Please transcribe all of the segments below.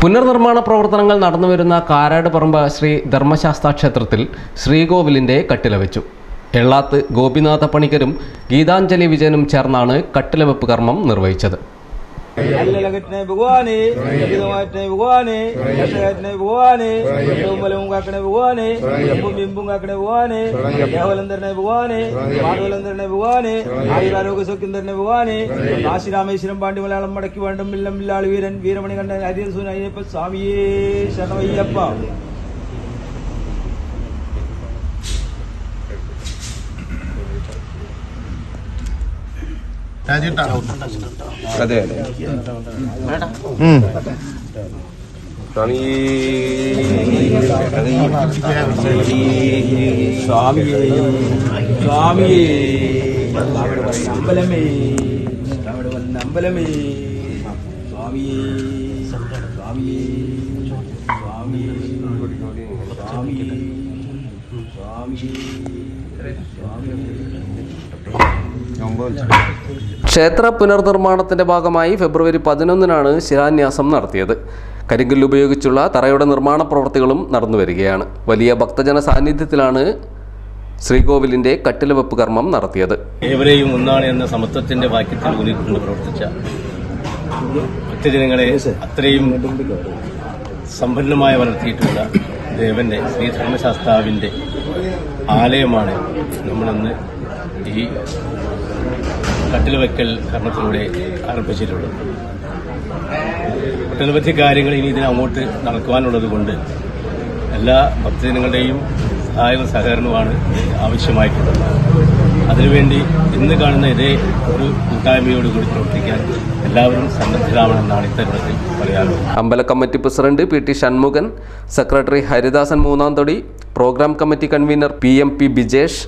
പുനർനിർമ്മാണ പ്രവർത്തനങ്ങൾ നടന്നുവരുന്ന കാരാട് പറമ്പ് ശ്രീ ധർമ്മശാസ്ത്ര ക്ഷേത്രത്തിൽ ശ്രീകോവിലിന്റെ കട്ടില വെച്ചു. എള്ളാത്ത് ഗോപിനാഥ പണിക്കരും ഗീതാഞ്ജലി വിജയനും ചേർന്നാണ് കട്ടിലവെപ്പ് കർമ്മം നിർവഹിച്ചത്. അല്ലലകറ്റിനെ ഭഗവാനെ ലളിതമാറ്റിനെ ഭഗവാനെ രക്ഷകറ്റിനെ ഭഗവാനെ ഏറ്റവും ബലവും കാക്കണേ ഭഗവാനെ എപ്പും ബിമ്പും കാക്കണേ ഭഗവാനെ കേവലം തരണേ ഭഗവാനെ മാധവലം തരണേ ഭഗവാനെ ആയുരാരോഗ്യ സൗഖ്യം തരണേ ഭഗവാനെ കാശി രാമേശ്വരം പാണ്ഡ്യ മലയാളം മടക്കി വേണ്ടും മില്ലം മില്ലാളി വീരൻ വീരമണി കണ്ഠൻ ഹരിയസൂൻ അയ്യപ്പ സ്വാമിയേ ശരണമയ്യപ്പ. അതെ അതെ. സ്വാമിയേ സ്വാമിയേ അവിടെ വന്ന അമ്പലമേ. അവിടെ വന്ന അമ്പലമേ സ്വാമിയേ സ്വാമിയേ സ്വാമിയേ. സ്വാമിയേ സ്വാമിയേ ക്ഷേത്ര പുനർനിർമ്മാണത്തിന്റെ ഭാഗമായി ഫെബ്രുവരി പതിനൊന്നിനാണ് ശിലാന്യാസം നടത്തിയത്. കരിങ്കല്ല് ഉപയോഗിച്ചുള്ള തറയുടെ നിർമ്മാണ പ്രവൃത്തികളും നടന്നുവരികയാണ് വലിയ ഭക്തജന സാന്നിധ്യത്തിലാണ് ശ്രീകോവിലിന്റെ കട്ടിലവെപ്പ് കർമ്മം നടത്തിയത്. ഏവരെയും ഒന്നാണ് എന്ന സമത്വത്തിന്റെ വാക്യത്തിൽ ഊന്നിക്കൊണ്ട് പ്രവർത്തിച്ച ഭക്തജനങ്ങളെ അത്രയും സമ്പന്നമായി വളർത്തിയിട്ടുള്ള ദേവന്റെ ശ്രീ ധർമ്മശാസ്താവിന്റെ ആലയമാണ് നമ്മളിന്ന് ഈ കട്ടിൽവെക്കൽ കർമ്മത്തിലൂടെ ആരംഭിച്ചിട്ടുള്ളത് ഒട്ടനവധി കാര്യങ്ങൾ ഇനി ഇതിന് അങ്ങോട്ട് നടക്കുവാനുള്ളത് കൊണ്ട് എല്ലാ ഭക്തജനങ്ങളുടെയും സഹായവും സഹകരണവുമാണ് ആവശ്യമായിട്ടുള്ളത്. അതിനുവേണ്ടി ഇന്ന് കാണുന്ന ഇതേ ഒരു കൂട്ടായ്മയോടുകൂടി പ്രവർത്തിക്കാൻ എല്ലാവരും സന്നദ്ധരാവണമെന്നാണ് ഇത്തരത്തിൽ പറയാറുള്ളത് അമ്പല committee president P T Shanmukhan secretary Haridasan മൂന്നാം തൊടി program committee convener P M P Bijesh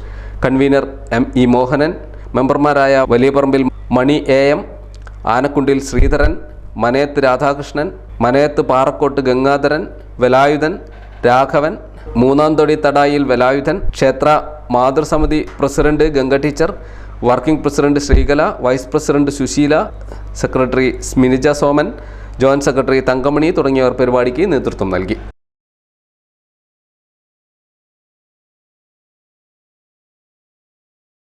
convener M E Mohanan മെമ്പർമാരായ വലിയപറമ്പിൽ മണി എ എം ആനക്കുണ്ടിൽ ശ്രീധരൻ മനയത്ത് രാധാകൃഷ്ണൻ മനയത്ത് പാറക്കോട്ട് ഗംഗാധരൻ വലായുധൻ രാഘവൻ മൂന്നാം തൊടി തടായിൽ വലായുധൻ ക്ഷേത്ര മാതൃസമിതി president Ganga teacher working president Sreekala vice president Susheela secretary Sminija Soman joint secretary Thankamani തുടങ്ങിയവർ പരിപാടിക്ക് നേതൃത്വം നൽകി.